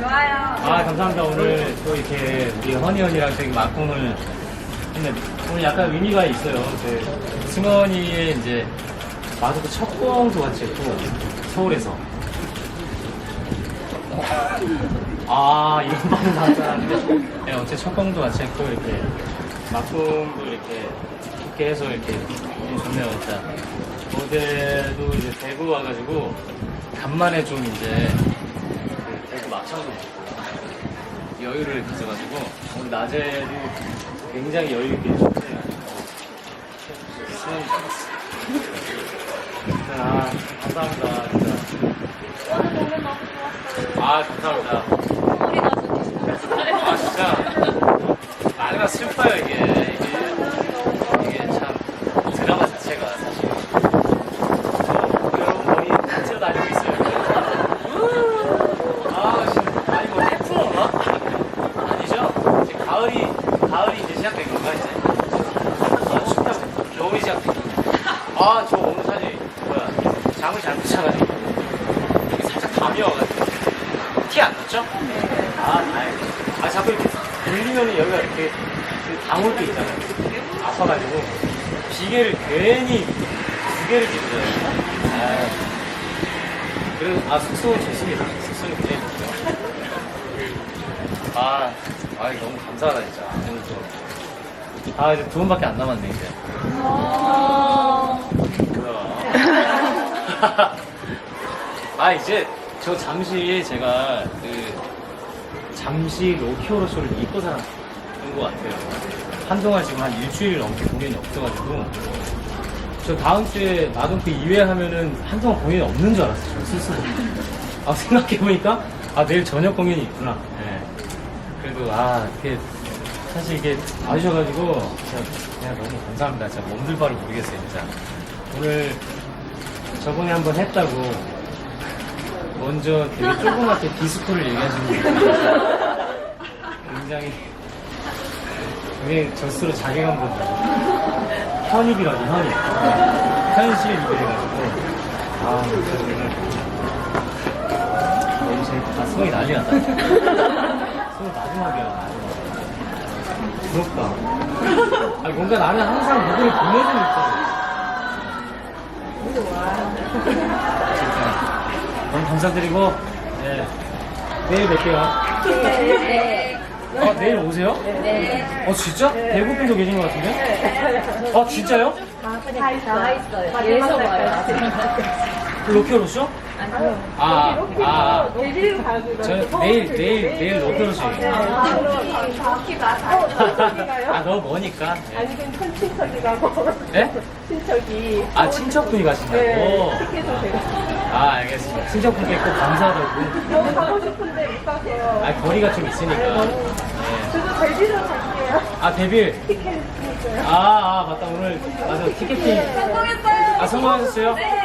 좋아요. 아 감사합니다. 오늘 또 이렇게 우리 허니언니랑 되게 막공을 했는데 오늘 약간 의미가 있어요. 그 승원이의 이제 마스크 첫 공도 같이 했고 서울에서. 아 이런 반응 나왔다는데. 네, 어째 첫 공도 같이 했고 이렇게 막공도 이렇게 이렇게 해서 이렇게 너무 좋네요 진짜. 어제도 이제 대구 와가지고 간만에 좀 이제 먹고 여유를 가져가지고 오늘 낮에도 굉장히 여유 있게 해줬는데 아 감사합니다 진짜. 아 감사합니다. 아 진짜. 나이가 슬퍼요 이게 이게 이게 참 드라마 자체가 사실 여러분 거의 같이 다니고 있어요 아 진짜 아니 뭐 태풍 오나? 아니죠? 이제 가을이 가을이 이제 시작된 건가 이제? 아 춥다 겨울이 시작된 아 저 오늘 사실 뭐야 잠을 잘못 자가지고 이게 살짝 감이 와가지고 티 안 났죠? 아 다행이다 아 자꾸 이렇게 들리면 여기가 이렇게 그 당올 때 있잖아요 아파가지고 비계를 괜히 두 개를 끼잖아요 아 그래도 아 숙소는 좋습니다 숙소는 굉장히 좋죠 아, 아 너무 감사하다 진짜 오늘 또. 아 이제 두 번밖에 안 남았네 이제. 그럼. 아 이제 저 잠시 제가 그 잠시 로키오로 쇼를 잊고 살았던 것 같아요. 한동안 지금 한 일주일 넘게 공연이 없어가지고 저 다음 주에 마동크 2회 하면은 한동안 공연이 없는 줄 알았어요. 저 스스로. 아 생각해보니까 아 내일 저녁 공연이 있구나. 예. 그래도 아 이게 사실 이게 와주셔가지고 진짜 그냥 너무 감사합니다. 진짜 몸둘 바를 모르겠어요 진짜. 오늘 저번에 한번 했다고 먼저 되게 조그맣게 디스코를 얘기하시는 분이 굉장히 굉장히 젖스로 자괴감 보죠. 현입이라니 현입. 현실 이래가지고 아 오늘 너무 재밌다. 아, 손이 난리 났다. 손 마지막이야. 부럽다. 아니, 뭔가 나는 항상 누구를 보내주니까. 진짜. 너무 감사드리고, 네. 내일 뵐게요. 네. 아, 내일 오세요? 네. 어, 진짜? 대구 분도 계신 것 같은데? 아, 진짜요? 다 있어요. 예서 봐요. 로키오로쇼? 아니요. 아, 아, 아. 내일 가지고 저 내일, 내일, 내일 로키오로쇼예요. 바퀴가 아, 너무 머니까. 네. 아니 그럼 큰 친척이라고 네? 친척이 아, 친척분이 가신다고? 네 티켓을 제가 아, 알겠습니다. 친척분께 꼭 감사하다고. 너무 가고 싶은데 못 가서 아, 거리가 좀 있으니까. 네. 저도 데뷔로 갈게요 아, 데빌. 티켓 있어요 아, 아, 맞다. 오늘, 맞아. 티켓팅. 성공했어요. 아, 성공하셨어요? 네.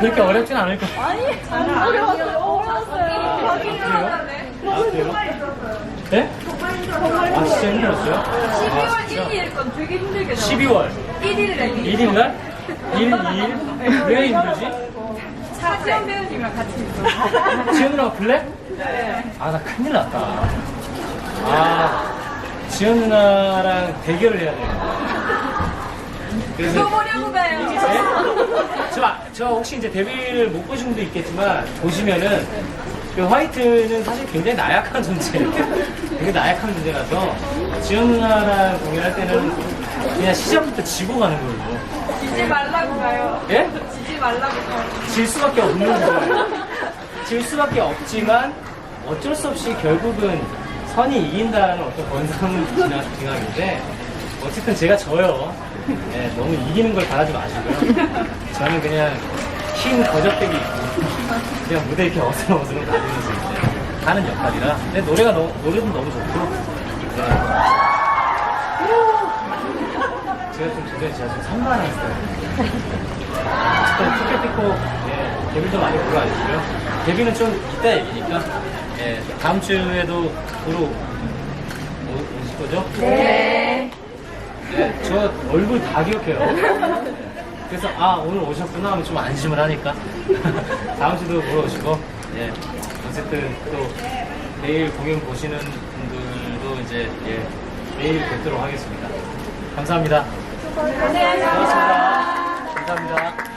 그렇게 어렵진 않을 거. 안 어려웠어요 어려웠어요 아, 그래요? 아, 그래요? 네? 아, 진짜 힘들었어요? 아, 12월 진짜? 1일 건 되게 힘들게 12월 1일에 1일 날? 1, 2일? 왜 힘들지? 차지현 배우님이랑 같이 있어요. 지현 누나가 블랙? 아, 나 큰일 났다. 아, 지현 누나랑 대결을 해야 돼. 그래서 보려고. 네? 저, 아- 저 혹시 이제 데뷔를 못 보신 분도 있겠지만 보시면은 그 화이트는 사실 굉장히 나약한 존재예요. 되게 나약한 존재라서 지연 누나랑 공연할 때는 그냥 시작부터 지고 가는 걸로. 지지 말라고 가요. 예? 지지 말라고 가요. 질 수밖에 없는 거예요. 질 수밖에 없지만 어쩔 수 없이 결국은 선이 이긴다는 어떤 권상을 지나 지나는데 어쨌든 제가 져요. 예, 너무 이기는 걸 바라지 마시고요. 저는 그냥 흰 거적대기 입고 그냥 무대 이렇게 어슬렁어슬렁 다니면서 이제 하는 역할이라. 근데 노래가 너무, 노래도 너무 좋고. 네. 제가 좀 도전히 제가 좀 산만했어요. 어쨌든 티켓 뜯고 예, 데뷔도 많이 보러 와주시고요. 데뷔는 좀 이따 얘기니까 예, 다음 주에도 보러 오- 오실 거죠? 네. 저 얼굴 다 기억해요. 그래서 아 오늘 오셨구나 하면 좀 안심을 하니까 다음 주도 보러 오시고 예 어쨌든 또 내일 공연 보시는 분들도 이제 예 내일 뵙도록 하겠습니다. 감사합니다. 고생하셨습니다. 감사합니다.